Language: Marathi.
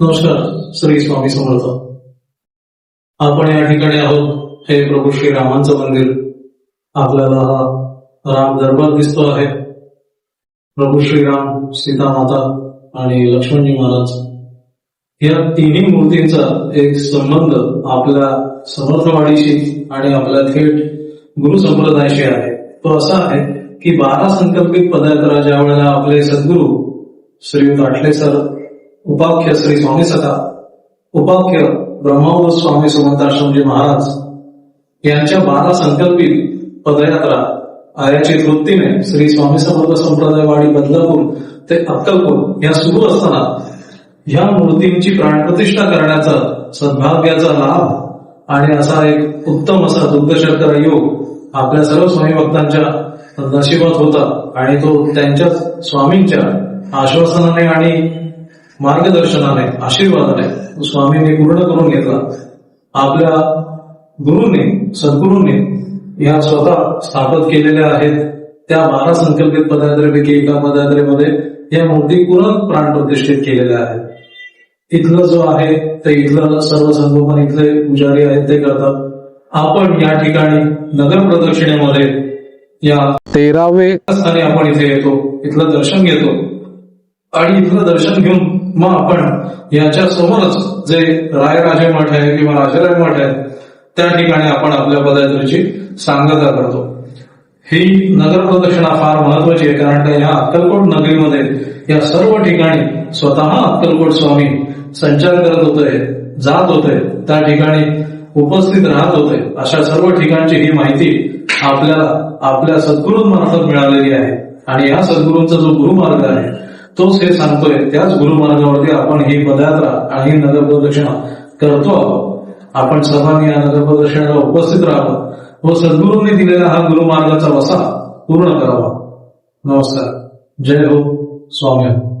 नमस्कार. श्री स्वामी समर्थ. आपण या ठिकाणी आहोत. हे प्रभू श्री रामांचं मंदिर. आपल्याला हा राम दरबार दिसतो आहे. प्रभू श्रीराम सीता माता आणि लक्ष्मणजी महाराज. या तिन्ही मूर्तींचा एक संबंध आपल्या समर्थवाडीशी आणि आपल्या थेट गुरु संप्रदायाशी आहे. तो असा आहे की बारा संकल्पित पदयात्रा ज्या वेळेला आपले सद्गुरू श्रीयुत आठले सर उपाख्य श्री स्वामी सदा उपाख्य ब्रह्मावर स्वामी सुमंताश्रमजी महाराज यांच्या बारा संकल्पित पदयात्रा आयाची वृत्तीने श्री स्वामी समर्थ संप्रदायवाडी बदलापूर ते अक्कलपूर या सुरू असताना ह्या मूर्तींची प्राणप्रतिष्ठा करण्याचा सद्भाग्याचा लाभ आणि असा एक उत्तम असा दुग्धशर्करा योग आपल्या सर्व स्वामी भक्तांच्या नशिबात होता आणि तो त्यांच्या स्वामींच्या आश्वासनाने आणि मार्गदर्शनाने आशीर्वादाने स्वामींनी पूर्ण करून घेतला. आपल्या गुरुंनी सद्गुरूंनी या स्वतः स्थापित केलेल्या आहेत. त्या बारा संकल्पित पदयात्रेपैकी एका पदयात्रेमध्ये या मूर्ती पूर्ण प्राण प्रतिष्ठित केलेल्या आहेत. इथलं जो आहे ते इथलं सर्व संगोपन इथले पुजारी आहेत ते करतात. आपण या ठिकाणी नगर प्रदक्षिणेमध्ये या तेरावे स्थानी आपण इथे येतो इथलं दर्शन घेतो. आणि इथलं दर्शन घेऊन मग आपण याच्या समोरच जे रायराजे मठ आहे किंवा राजाराय मठ आहे त्या ठिकाणी आपण आपल्या पदयात्रेची सांगता करतो. ही नगर प्रदक्षिणा फार महत्वाची आहे कारण का या अक्कलकोट नगरीमध्ये या सर्व ठिकाणी स्वतः अक्कलकोट स्वामी संचार करत होते जात होते त्या ठिकाणी उपस्थित राहत होते. अशा सर्व ठिकाणची ही माहिती आपल्याला आपल्या सद्गुरूंमार्फत मिळालेली आहे. आणि या सद्गुरूंचा जो गुरुमार्ग आहे तोच हे सांगतोय त्याच गुरुमार्गावरती आपण ही पदयात्रा आणि ही नगर प्रदक्षिणा करतो आहोत. आपण सर्वांनी या नगर प्रदक्षिणाला उपस्थित राहावं. व सद्गुरूंनी दिलेला हा गुरुमार्गाचा वसा पूर्ण करावा. नमस्कार. जय हो स्वामी हो.